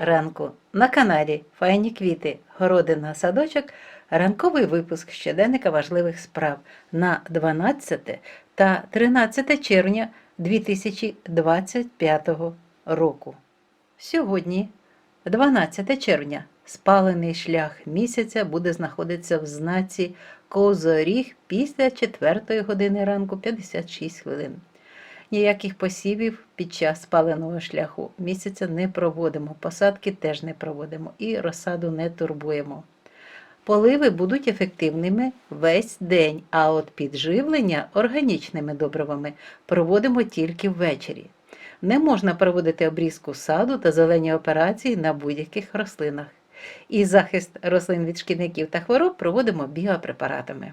ранку на каналі Файні квіти, городина, садочок. Ранковий випуск щоденника важливих справ на 12 та 13 червня 2025 року. Сьогодні, 12 червня, спалений шлях місяця буде знаходитися в знаці Козоріг після 4 години ранку 56 хвилин. Ніяких посівів під час спаленого шляху місяця не проводимо, посадки теж не проводимо і розсаду не турбуємо. Поливи будуть ефективними весь день, а от підживлення органічними добривами проводимо тільки ввечері. Не можна проводити обрізку саду та зелені операції на будь-яких рослинах. І захист рослин від шкідників та хвороб проводимо біопрепаратами.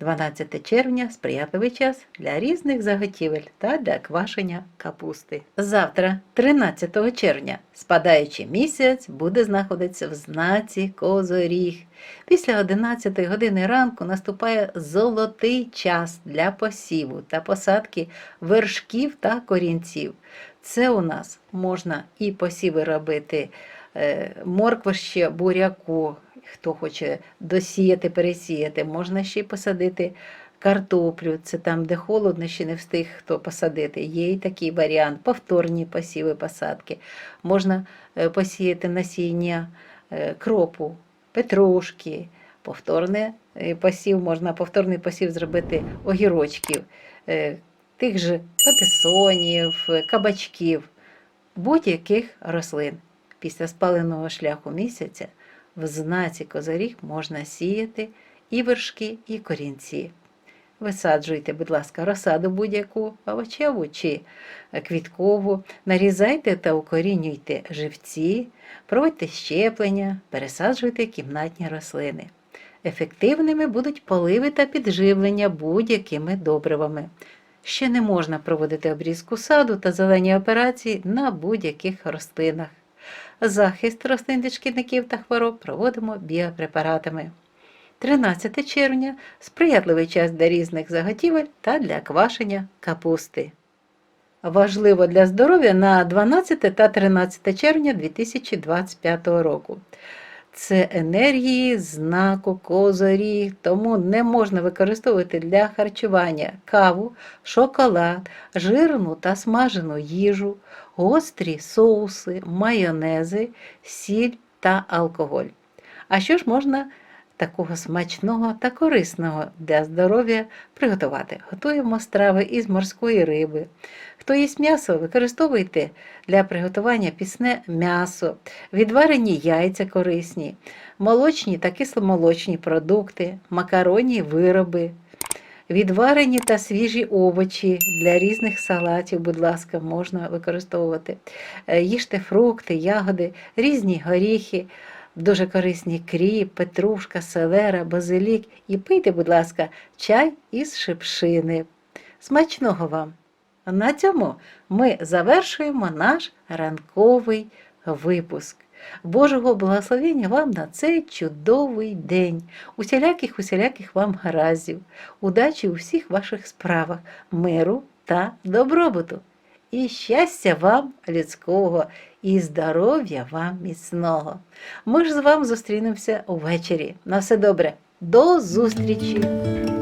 12 червня сприятливий час для різних заготівель та для квашення капусти. Завтра, 13 червня, спадаючий місяць буде знаходитися в знаці Козоріг. Після 11 години ранку наступає золотий час для посіву та посадки вершків та корінців. Це у нас можна і посіви робити е, моркви ще буряку, хто хоче досіяти, пересіяти, можна ще й посадити картоплю. Це там, де холодно, ще не встиг хто посадити. Є і такий варіант, повторні посіви, посадки. Можна е, посіяти насіння е, кропу, петрушки, повторний е, посів, можна повторний посів зробити огірочків, тих же патисонів, кабачків, будь-яких рослин. Після спаленого шляху місяця в знаці козаріг можна сіяти і вершки, і корінці. Висаджуйте, будь ласка, розсаду будь-яку, овочеву чи квіткову, нарізайте та укорінюйте живці, проводьте щеплення, пересаджуйте кімнатні рослини. Ефективними будуть поливи та підживлення будь-якими добривами. Ще не можна проводити обрізку саду та зелені операції на будь-яких рослинах. Захист рослин від шкідників та хвороб проводимо біопрепаратами. 13 червня сприятливий час для різних заготівель та для квашення капусти. Важливо для здоров'я на 12 та 13 червня 2025 року. Це енергії знаку козоріг, тому не можна використовувати для харчування каву, шоколад, жирну та смажену їжу, гострі соуси, майонези, сіль та алкоголь. А що ж можна такого смачного та корисного для здоров'я приготувати? Готуємо страви із морської риби. Хто їсть м'ясо, використовуйте для приготування пісне м'ясо, відварені яйця корисні, молочні та кисломолочні продукти, макаронні вироби, відварені та свіжі овочі для різних салатів, будь ласка, можна використовувати. Е, Їжте фрукти, ягоди, різні горіхи, дуже корисні кріп, петрушка, селера, базилік. І пийте, будь ласка, чай із шипшини. Смачного вам! На цьому ми завершуємо наш ранковий випуск. Божого благословення вам на цей чудовий день, усіляких усіляких вам гараздів, удачі у всіх ваших справах, миру та добробуту. І щастя вам людського, і здоров'я вам міцного. Ми ж з вами зустрінемося увечері. На все добре. До зустрічі!